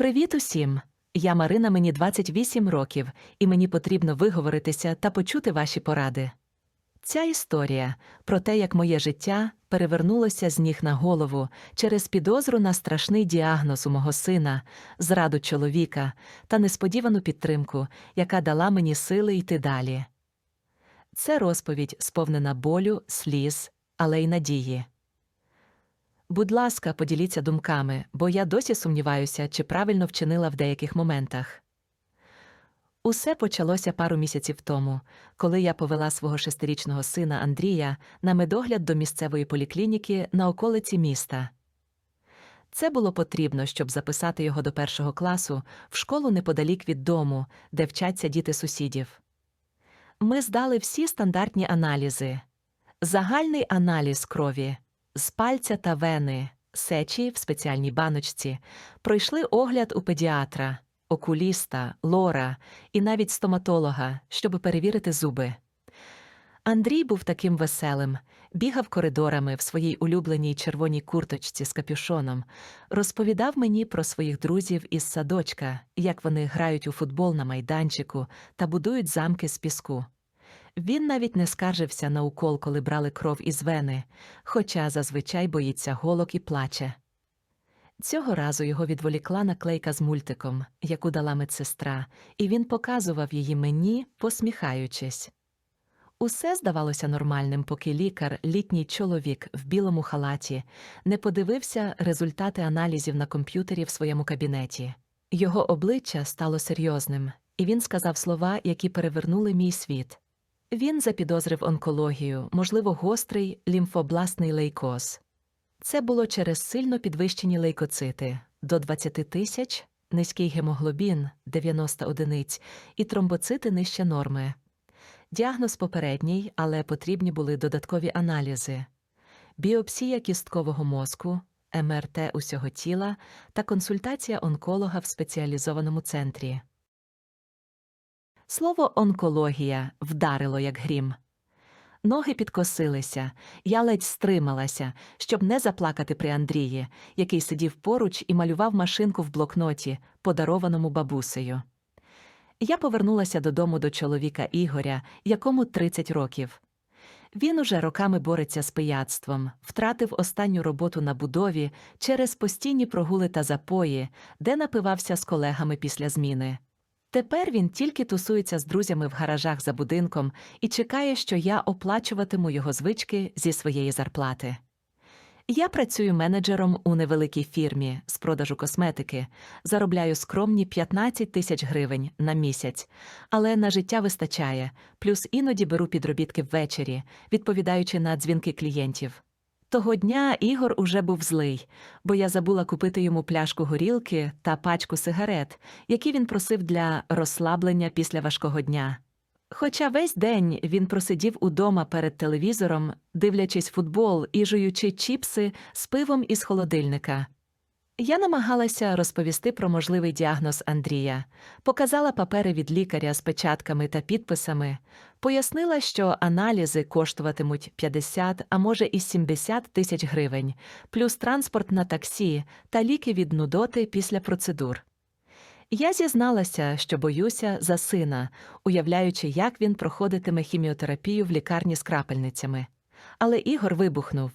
Привіт усім! Я Марина, мені 28 років, і мені потрібно виговоритися та почути ваші поради. Ця історія про те, як моє життя перевернулося з ніг на голову через підозру на страшний діагноз у мого сина, зраду чоловіка та несподівану підтримку, яка дала мені сили йти далі. Це розповідь, сповнена болю, сліз, але й надії. Будь ласка, поділіться думками, бо я досі сумніваюся, чи правильно вчинила в деяких моментах. Усе почалося пару місяців тому, коли я повела свого шестирічного сина Андрія на медогляд до місцевої поліклініки на околиці міста. Це було потрібно, щоб записати його до першого класу в школу неподалік від дому, де вчаться діти сусідів. Ми здали всі стандартні аналізи, загальний аналіз крові, з пальця та вени, сечі в спеціальній баночці, пройшли огляд у педіатра, окуліста, лора і навіть стоматолога, щоб перевірити зуби. Андрій був таким веселим, бігав коридорами в своїй улюбленій червоній курточці з капюшоном, розповідав мені про своїх друзів із садочка, як вони грають у футбол на майданчику та будують замки з піску. Він навіть не скаржився на укол, коли брали кров із вени, хоча зазвичай боїться голок і плаче. Цього разу його відволікла наклейка з мультиком, яку дала медсестра, і він показував її мені, посміхаючись. Усе здавалося нормальним, поки лікар, літній чоловік в білому халаті, не подивився результати аналізів на комп'ютері в своєму кабінеті. Його обличчя стало серйозним, і він сказав слова, які перевернули мій світ. Він запідозрив онкологію, можливо, гострий лімфобластний лейкоз. Це було через сильно підвищені лейкоцити до 20 тисяч, низький гемоглобін 90 одиниць і тромбоцити нижче норми. Діагноз попередній, але потрібні були додаткові аналізи: біопсія кісткового мозку, МРТ усього тіла та консультація онколога в спеціалізованому центрі. Слово онкологія вдарило як грім. Ноги підкосилися, я ледь стрималася, щоб не заплакати при Андрії, який сидів поруч і малював машинку в блокноті, подарованому бабусею. Я повернулася додому до чоловіка Ігоря, якому 30 років. Він уже роками бореться з пияцтвом, втратив останню роботу на будові через постійні прогули та запої, де напивався з колегами після зміни. Тепер він тільки тусується з друзями в гаражах за будинком і чекає, що я оплачуватиму його звички зі своєї зарплати. Я працюю менеджером у невеликій фірмі з продажу косметики, заробляю скромні 15 тисяч гривень на місяць, але на життя вистачає, плюс іноді беру підробітки ввечері, відповідаючи на дзвінки клієнтів. Того дня Ігор уже був злий, бо я забула купити йому пляшку горілки та пачку сигарет, які він просив для розслаблення після важкого дня. Хоча весь день він просидів удома перед телевізором, дивлячись футбол і жуючи чіпси з пивом із холодильника. Я намагалася розповісти про можливий діагноз Андрія, показала папери від лікаря з печатками та підписами, пояснила, що аналізи коштуватимуть 50, а може і 70 тисяч гривень, плюс транспорт на таксі та ліки від нудоти після процедур. Я зізналася, що боюся за сина, уявляючи, як він проходитиме хіміотерапію в лікарні з крапельницями. Але Ігор вибухнув.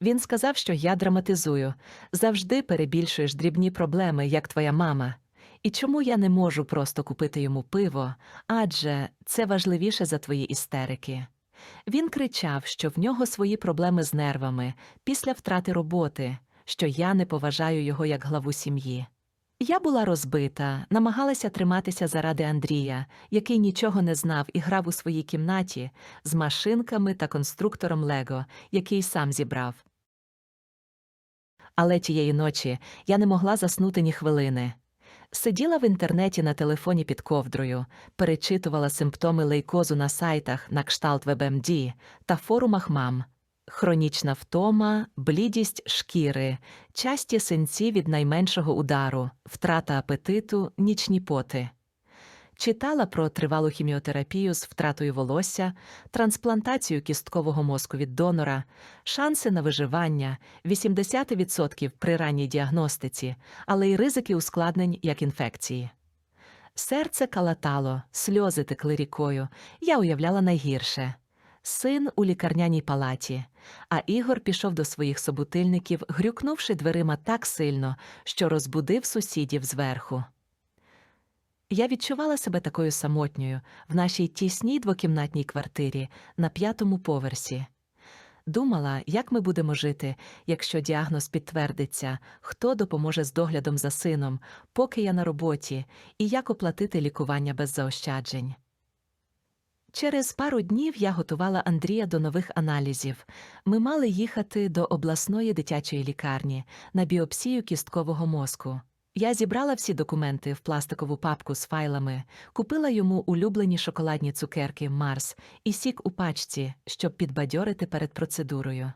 Він сказав, що я драматизую, завжди перебільшуєш дрібні проблеми, як твоя мама. І чому я не можу просто купити йому пиво, адже це важливіше за твої істерики. Він кричав, що в нього свої проблеми з нервами після втрати роботи, що я не поважаю його як главу сім'ї. Я була розбита, намагалася триматися заради Андрія, який нічого не знав і грав у своїй кімнаті з машинками та конструктором Лего, який сам зібрав. Але тієї ночі я не могла заснути ні хвилини. Сиділа в інтернеті на телефоні під ковдрою, перечитувала симптоми лейкозу на сайтах на кшталт WebMD та форумах мам. Хронічна втома, блідість шкіри, часті синці від найменшого удару, втрата апетиту, нічні поти. Читала про тривалу хіміотерапію з втратою волосся, трансплантацію кісткового мозку від донора, шанси на виживання 80% при ранній діагностиці, але й ризики ускладнень як інфекції. Серце калатало, сльози текли рікою. Я уявляла найгірше. Син у лікарняній палаті, а Ігор пішов до своїх собутильників, грюкнувши дверима так сильно, що розбудив сусідів зверху. Я відчувала себе такою самотньою в нашій тісній двокімнатній квартирі на п'ятому поверсі. Думала, як ми будемо жити, якщо діагноз підтвердиться, хто допоможе з доглядом за сином, поки я на роботі, і як оплатити лікування без заощаджень. Через пару днів я готувала Андрія до нових аналізів. Ми мали їхати до обласної дитячої лікарні на біопсію кісткового мозку. Я зібрала всі документи в пластикову папку з файлами, купила йому улюблені шоколадні цукерки Марс і сік у пачці, щоб підбадьорити перед процедурою.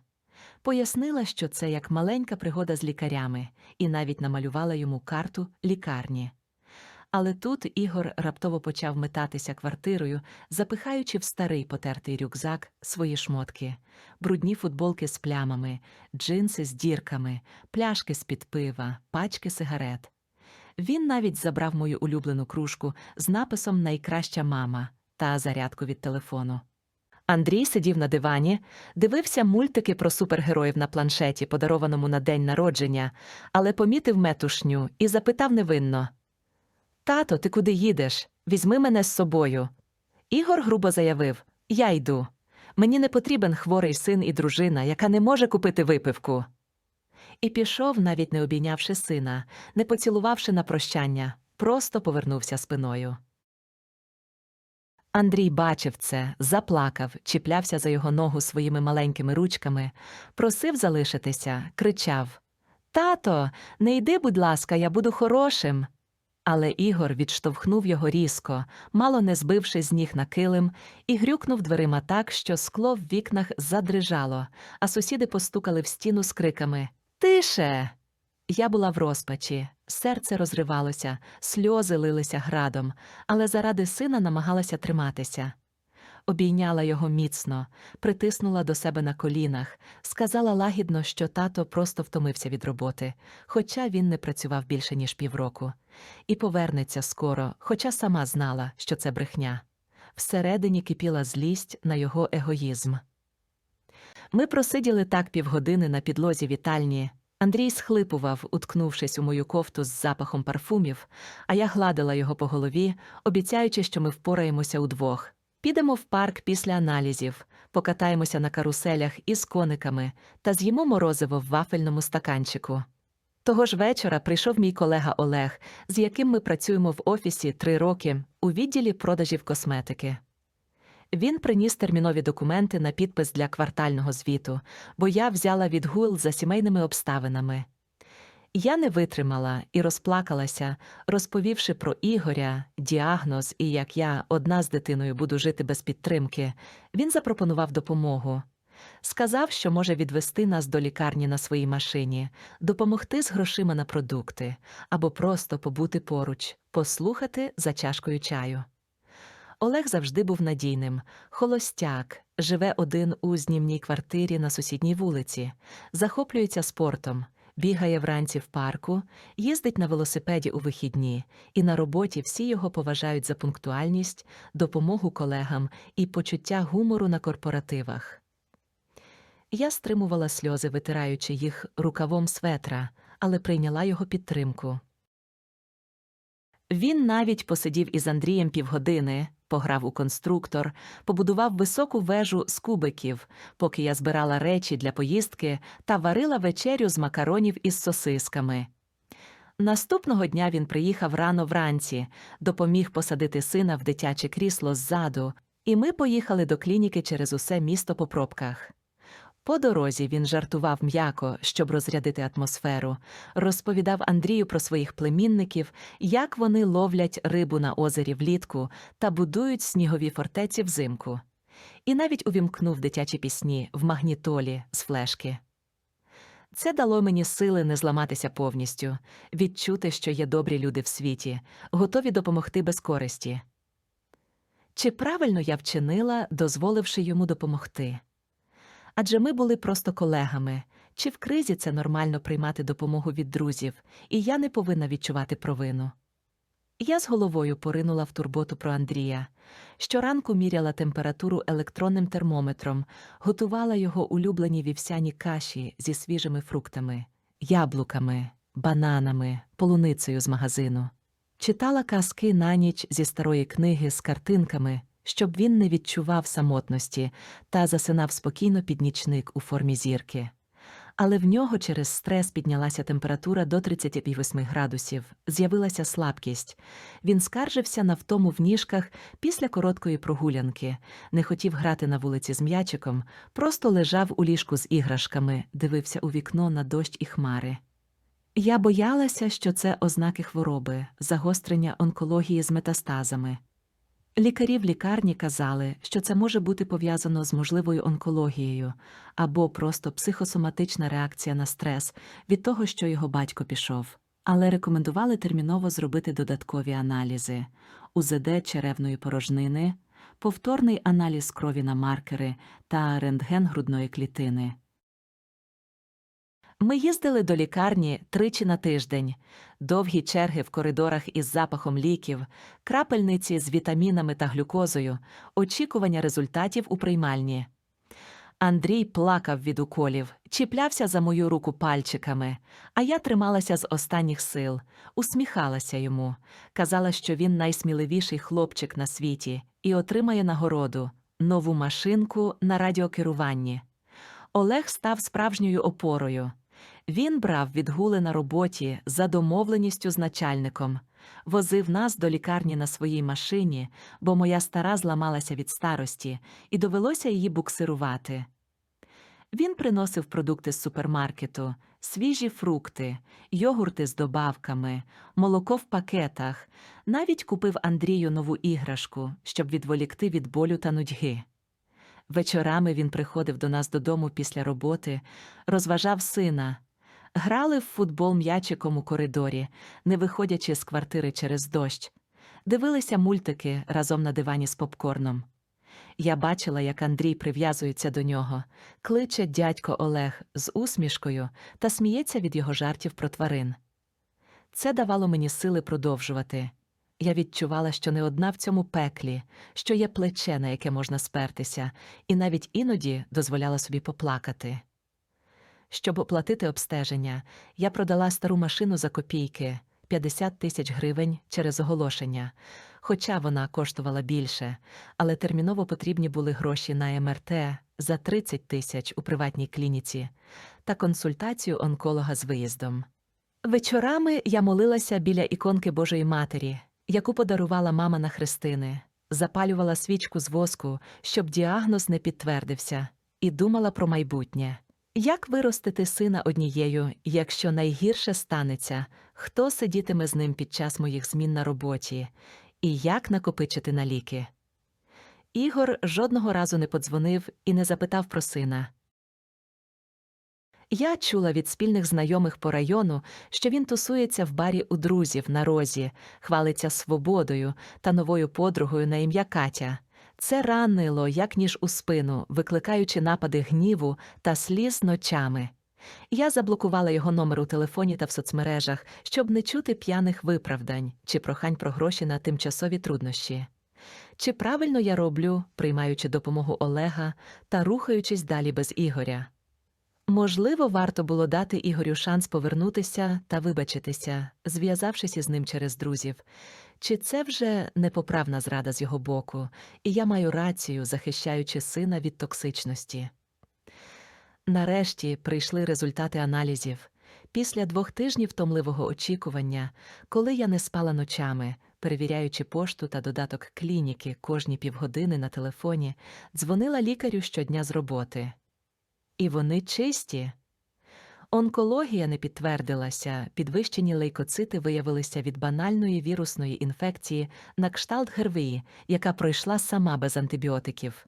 Пояснила, що це як маленька пригода з лікарями, і навіть намалювала йому карту лікарні. Але тут Ігор раптово почав метатися квартирою, запихаючи в старий потертий рюкзак свої шмотки, брудні футболки з плямами, джинси з дірками, пляшки з-під пива, пачки сигарет. Він навіть забрав мою улюблену кружку з написом Найкраща мама та зарядку від телефону. Андрій сидів на дивані, дивився мультики про супергероїв на планшеті, подарованому на день народження, але помітив метушню і запитав невинно. Тато, ти куди їдеш? Візьми мене з собою. Ігор грубо заявив Я йду. Мені не потрібен хворий син і дружина, яка не може купити випивку. І пішов, навіть не обійнявши сина, не поцілувавши на прощання, просто повернувся спиною. Андрій бачив це, заплакав, чіплявся за його ногу своїми маленькими ручками, просив залишитися, кричав Тато, не йди, будь ласка, я буду хорошим. Але Ігор відштовхнув його різко, мало не збивши з ніг на килим, і грюкнув дверима так, що скло в вікнах задрижало, а сусіди постукали в стіну з криками Тише. Я була в розпачі, серце розривалося, сльози лилися градом, але заради сина намагалася триматися. Обійняла його міцно, притиснула до себе на колінах, сказала лагідно, що тато просто втомився від роботи, хоча він не працював більше, ніж півроку, і повернеться скоро, хоча сама знала, що це брехня. Всередині кипіла злість на його егоїзм. Ми просиділи так півгодини на підлозі вітальні. Андрій схлипував, уткнувшись у мою кофту з запахом парфумів, а я гладила його по голові, обіцяючи, що ми впораємося удвох. Підемо в парк після аналізів, покатаємося на каруселях із кониками та з'їмо морозиво в вафельному стаканчику. Того ж вечора прийшов мій колега Олег, з яким ми працюємо в офісі три роки у відділі продажів косметики. Він приніс термінові документи на підпис для квартального звіту, бо я взяла відгул за сімейними обставинами. Я не витримала і розплакалася, розповівши про Ігоря, діагноз і як я, одна з дитиною, буду жити без підтримки. Він запропонував допомогу. Сказав, що може відвести нас до лікарні на своїй машині, допомогти з грошима на продукти або просто побути поруч, послухати за чашкою чаю. Олег завжди був надійним, холостяк, живе один у знімній квартирі на сусідній вулиці, захоплюється спортом, бігає вранці в парку, їздить на велосипеді у вихідні, і на роботі всі його поважають за пунктуальність, допомогу колегам і почуття гумору на корпоративах. Я стримувала сльози, витираючи їх рукавом светра, але прийняла його підтримку. Він навіть посидів із Андрієм півгодини, пограв у конструктор, побудував високу вежу з кубиків, поки я збирала речі для поїздки та варила вечерю з макаронів із сосисками. Наступного дня він приїхав рано вранці, допоміг посадити сина в дитяче крісло ззаду, і ми поїхали до клініки через усе місто по пробках. По дорозі він жартував м'яко, щоб розрядити атмосферу, розповідав Андрію про своїх племінників, як вони ловлять рибу на озері влітку та будують снігові фортеці взимку. І навіть увімкнув дитячі пісні в магнітолі з флешки. Це дало мені сили не зламатися повністю, відчути, що є добрі люди в світі, готові допомогти без користі. Чи правильно я вчинила, дозволивши йому допомогти? Адже ми були просто колегами, чи в кризі це нормально приймати допомогу від друзів, і я не повинна відчувати провину. Я з головою поринула в турботу про Андрія. Щоранку міряла температуру електронним термометром, готувала його улюблені вівсяні каші зі свіжими фруктами, яблуками, бананами, полуницею з магазину. Читала казки на ніч зі старої книги з картинками, щоб він не відчував самотності та засинав спокійно під нічник у формі зірки. Але в нього через стрес піднялася температура до 38 градусів, з'явилася слабкість. Він скаржився на втому в ніжках після короткої прогулянки, не хотів грати на вулиці з м'ячиком, просто лежав у ліжку з іграшками, дивився у вікно на дощ і хмари. Я боялася, що це ознаки хвороби, загострення онкології з метастазами. Лікарі в лікарні казали, що це може бути пов'язано з можливою онкологією або просто психосоматична реакція на стрес від того, що його батько пішов. Але рекомендували терміново зробити додаткові аналізи УЗД черевної порожнини, повторний аналіз крові на маркери та рентген грудної клітини. Ми їздили до лікарні тричі на тиждень, довгі черги в коридорах із запахом ліків, крапельниці з вітамінами та глюкозою, очікування результатів у приймальні. Андрій плакав від уколів, чіплявся за мою руку пальчиками, а я трималася з останніх сил, усміхалася йому, казала, що він найсміливіший хлопчик на світі і отримає нагороду нову машинку на радіокеруванні. Олег став справжньою опорою. Він брав відгули на роботі за домовленістю з начальником, возив нас до лікарні на своїй машині, бо моя стара зламалася від старості, і довелося її буксирувати. Він приносив продукти з супермаркету, свіжі фрукти, йогурти з добавками, молоко в пакетах, навіть купив Андрію нову іграшку, щоб відволікти від болю та нудьги. Вечорами він приходив до нас додому після роботи, розважав сина. Грали в футбол м'ячиком у коридорі, не виходячи з квартири через дощ. Дивилися мультики разом на дивані з попкорном. Я бачила, як Андрій прив'язується до нього, кличе дядько Олег з усмішкою та сміється від його жартів про тварин. Це давало мені сили продовжувати. Я відчувала, що не одна в цьому пеклі, що є плече, на яке можна спертися, і навіть іноді дозволяла собі поплакати. Щоб оплатити обстеження, я продала стару машину за копійки 50 тисяч гривень через оголошення, хоча вона коштувала більше, але терміново потрібні були гроші на МРТ за 30 тисяч у приватній клініці та консультацію онколога з виїздом. Вечорами я молилася біля іконки Божої Матері, яку подарувала мама на хрестини, запалювала свічку з воску, щоб діагноз не підтвердився, і думала про майбутнє. Як виростити сина однією, якщо найгірше станеться, хто сидітиме з ним під час моїх змін на роботі, і як накопичити на ліки? Ігор жодного разу не подзвонив і не запитав про сина. Я чула від спільних знайомих по району, що він тусується в барі у друзів на розі, хвалиться свободою та новою подругою на ім'я Катя. Це ранило, як ніж у спину, викликаючи напади гніву та сліз ночами. Я заблокувала його номер у телефоні та в соцмережах, щоб не чути п'яних виправдань чи прохань про гроші на тимчасові труднощі. Чи правильно я роблю, приймаючи допомогу Олега та рухаючись далі без Ігоря? Можливо, варто було дати Ігорю шанс повернутися та вибачитися, зв'язавшись із ним через друзів. Чи це вже непоправна зрада з його боку, і я маю рацію, захищаючи сина від токсичності? Нарешті прийшли результати аналізів. Після двох тижнів томливого очікування, коли я не спала ночами, перевіряючи пошту та додаток клініки кожні півгодини на телефоні, дзвонила лікарю щодня з роботи. І вони чисті. Онкологія не підтвердилася, підвищені лейкоцити виявилися від банальної вірусної інфекції на кшталт ГРВІ, яка пройшла сама без антибіотиків.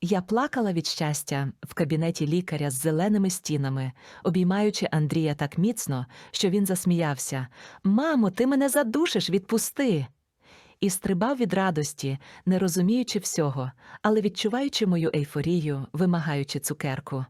Я плакала від щастя в кабінеті лікаря з зеленими стінами, обіймаючи Андрія так міцно, що він засміявся Мамо, ти мене задушиш, відпусти. і стрибав від радості, не розуміючи всього, але відчуваючи мою ейфорію, вимагаючи цукерку.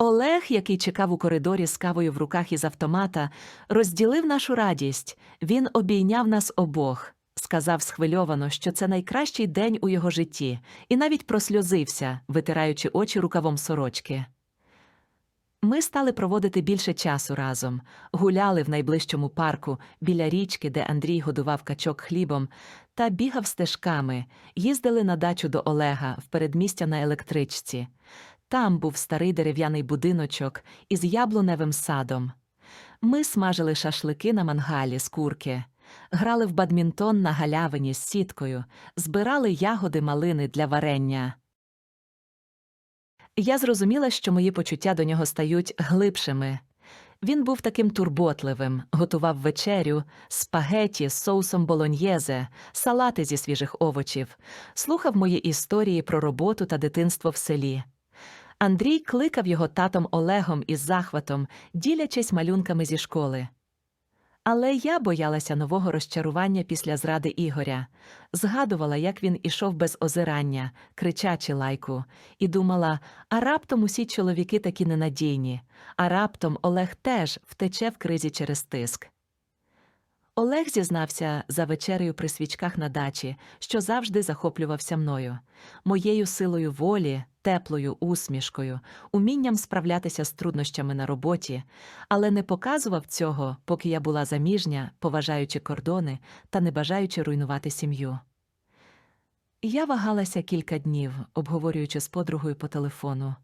Олег, який чекав у коридорі з кавою в руках із автомата, розділив нашу радість. Він обійняв нас обох, сказав схвильовано, що це найкращий день у його житті, і навіть просльозився, витираючи очі рукавом сорочки. Ми стали проводити більше часу разом, гуляли в найближчому парку біля річки, де Андрій годував качок хлібом, та бігав стежками, їздили на дачу до Олега в передмістя на електричці. Там був старий дерев'яний будиночок із яблуневим садом. Ми смажили шашлики на мангалі з курки, грали в бадмінтон на галявині з сіткою, збирали ягоди малини для варення. Я зрозуміла, що мої почуття до нього стають глибшими. Він був таким турботливим, готував вечерю, спагеті з соусом болоньєзе, салати зі свіжих овочів, слухав мої історії про роботу та дитинство в селі. Андрій кликав його татом Олегом із захватом, ділячись малюнками зі школи. Але я боялася нового розчарування після зради Ігоря, згадувала, як він ішов без озирання, кричачи лайку, і думала, а раптом усі чоловіки такі ненадійні, а раптом Олег теж втече в кризі через тиск. Олег зізнався за вечерею при свічках на дачі, що завжди захоплювався мною, моєю силою волі, теплою усмішкою, умінням справлятися з труднощами на роботі, але не показував цього, поки я була заміжня, поважаючи кордони та не бажаючи руйнувати сім'ю. Я вагалася кілька днів, обговорюючи з подругою по телефону,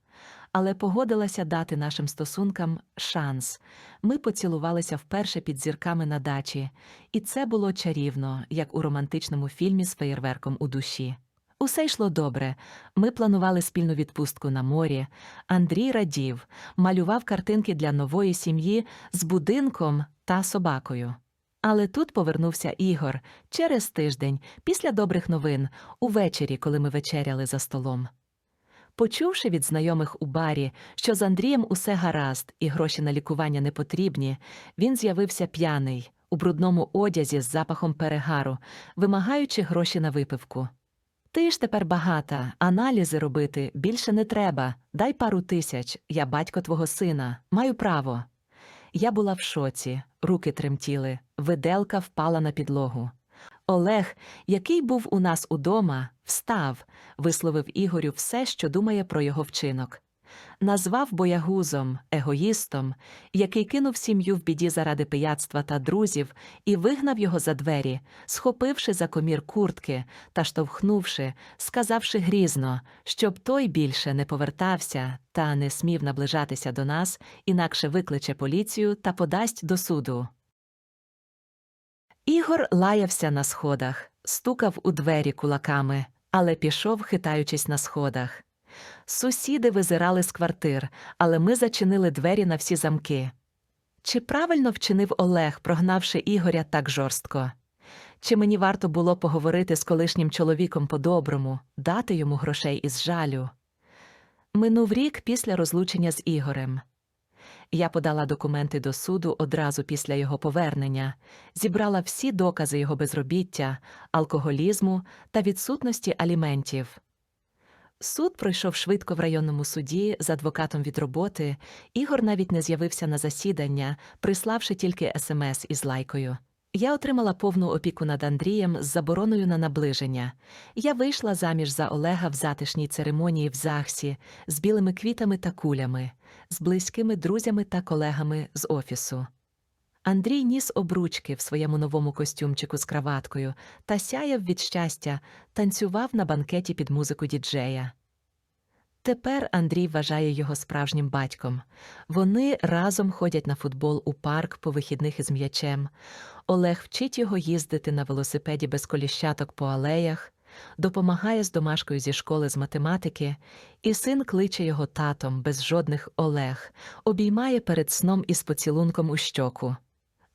але погодилася дати нашим стосункам шанс. Ми поцілувалися вперше під зірками на дачі, і це було чарівно, як у романтичному фільмі з феєрверком у душі. Усе йшло добре. Ми планували спільну відпустку на морі. Андрій радів, малював картинки для нової сім'ї з будинком та собакою. Але тут повернувся Ігор через тиждень, після добрих новин, увечері, коли ми вечеряли за столом. Почувши від знайомих у барі, що з Андрієм усе гаразд і гроші на лікування не потрібні, він з'явився п'яний, у брудному одязі з запахом перегару, вимагаючи гроші на випивку. Ти ж тепер багата, аналізи робити більше не треба. Дай пару тисяч, я батько твого сина, маю право. Я була в шоці, руки тремтіли, виделка впала на підлогу. Олег, який був у нас удома, встав, висловив Ігорю все, що думає про його вчинок. Назвав боягузом, егоїстом, який кинув сім'ю в біді заради пияцтва та друзів і вигнав його за двері, схопивши за комір куртки та штовхнувши, сказавши грізно, щоб той більше не повертався та не смів наближатися до нас, інакше викличе поліцію та подасть до суду. Ігор лаявся на сходах, стукав у двері кулаками, але пішов, хитаючись на сходах. Сусіди визирали з квартир, але ми зачинили двері на всі замки. Чи правильно вчинив Олег, прогнавши Ігоря так жорстко? Чи мені варто було поговорити з колишнім чоловіком по-доброму, дати йому грошей із жалю? Минув рік після розлучення з Ігорем. Я подала документи до суду одразу після його повернення, зібрала всі докази його безробіття, алкоголізму та відсутності аліментів. Суд пройшов швидко в районному суді з адвокатом від роботи. Ігор навіть не з'явився на засідання, приславши тільки смс із лайкою. Я отримала повну опіку над Андрієм з забороною на наближення. Я вийшла заміж за Олега в затишній церемонії в ЗАГСі з білими квітами та кулями, з близькими друзями та колегами з офісу. Андрій ніс обручки в своєму новому костюмчику з краваткою та сяяв від щастя, танцював на банкеті під музику діджея. Тепер Андрій вважає його справжнім батьком. Вони разом ходять на футбол у парк по вихідних із м'ячем. Олег вчить його їздити на велосипеді без коліщаток по алеях, допомагає з домашкою зі школи з математики, і син кличе його татом без жодних Олег, обіймає перед сном із поцілунком у щоку.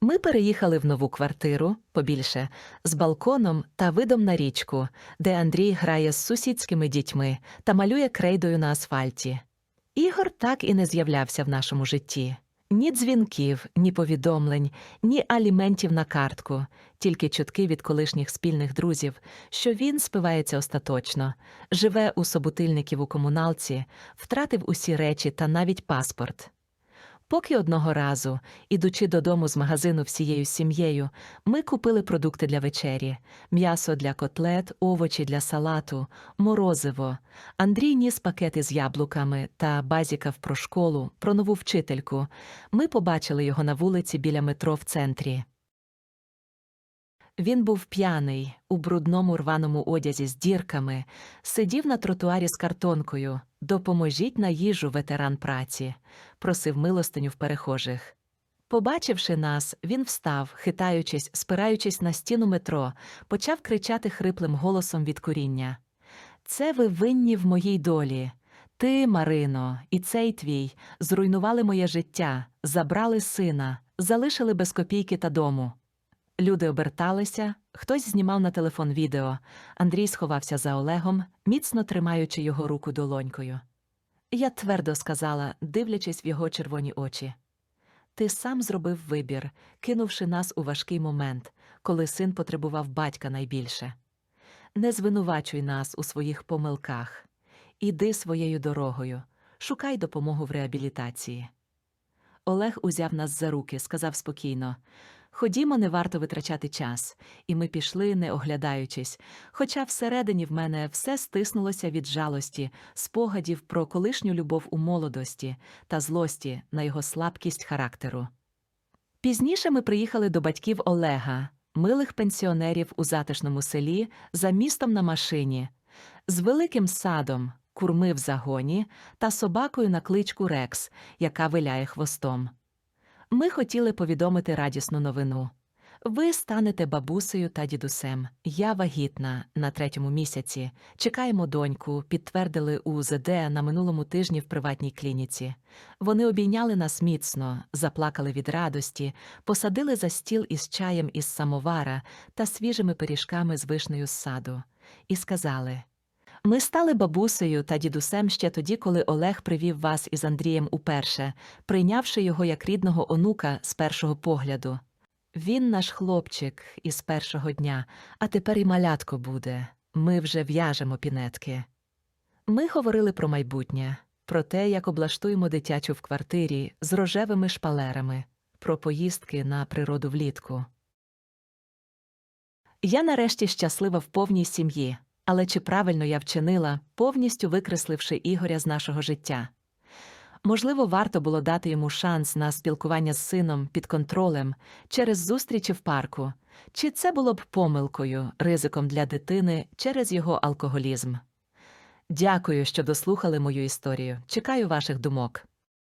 Ми переїхали в нову квартиру, побільше, з балконом та видом на річку, де Андрій грає з сусідськими дітьми та малює крейдою на асфальті. Ігор так і не з'являвся в нашому житті. Ні дзвінків, ні повідомлень, ні аліментів на картку, тільки чутки від колишніх спільних друзів, що він спивається остаточно, живе у собутильників у комуналці, втратив усі речі та навіть паспорт. Поки одного разу, ідучи додому з магазину всією сім'єю, ми купили продукти для вечері: м'ясо для котлет, овочі для салату, морозиво. Андрій ніс пакети з яблуками та базікав про школу, про нову вчительку. Ми побачили його на вулиці біля метро в центрі. Він був п'яний, у брудному рваному одязі з дірками, сидів на тротуарі з картонкою. Допоможіть на їжу ветеран праці, просив милостиню в перехожих. Побачивши нас, він встав, хитаючись, спираючись на стіну метро, почав кричати хриплим голосом від куріння. Це ви винні в моїй долі. Ти, Марино, і цей твій зруйнували моє життя, забрали сина, залишили без копійки та дому. Люди оберталися, хтось знімав на телефон відео. Андрій сховався за Олегом, міцно тримаючи його руку долонькою. Я твердо сказала, дивлячись в його червоні очі. Ти сам зробив вибір, кинувши нас у важкий момент, коли син потребував батька найбільше. Не звинувачуй нас у своїх помилках. Іди своєю дорогою, шукай допомогу в реабілітації. Олег узяв нас за руки, сказав спокійно Ходімо, не варто витрачати час, і ми пішли, не оглядаючись, хоча всередині в мене все стиснулося від жалості, спогадів про колишню любов у молодості та злості на його слабкість характеру. Пізніше ми приїхали до батьків Олега, милих пенсіонерів у затишному селі, за містом на машині, з великим садом, курми в загоні та собакою на кличку Рекс, яка виляє хвостом. Ми хотіли повідомити радісну новину. Ви станете бабусею та дідусем. Я вагітна на третьому місяці. Чекаємо доньку, підтвердили у ЗД на минулому тижні в приватній клініці. Вони обійняли нас міцно, заплакали від радості, посадили за стіл із чаєм із самовара та свіжими пиріжками з вишнею з саду, і сказали: ми стали бабусею та дідусем ще тоді, коли Олег привів вас із Андрієм уперше, прийнявши його як рідного онука з першого погляду. Він наш хлопчик із першого дня, а тепер і малятко буде. Ми вже в'яжемо пінетки. Ми говорили про майбутнє, про те, як облаштуємо дитячу в квартирі з рожевими шпалерами, про поїздки на природу влітку. Я нарешті щаслива в повній сім'ї. Але чи правильно я вчинила, повністю викресливши Ігоря з нашого життя? Можливо, варто було дати йому шанс на спілкування з сином під контролем через зустрічі в парку, чи це було б помилкою, ризиком для дитини через його алкоголізм? Дякую, що дослухали мою історію. Чекаю ваших думок.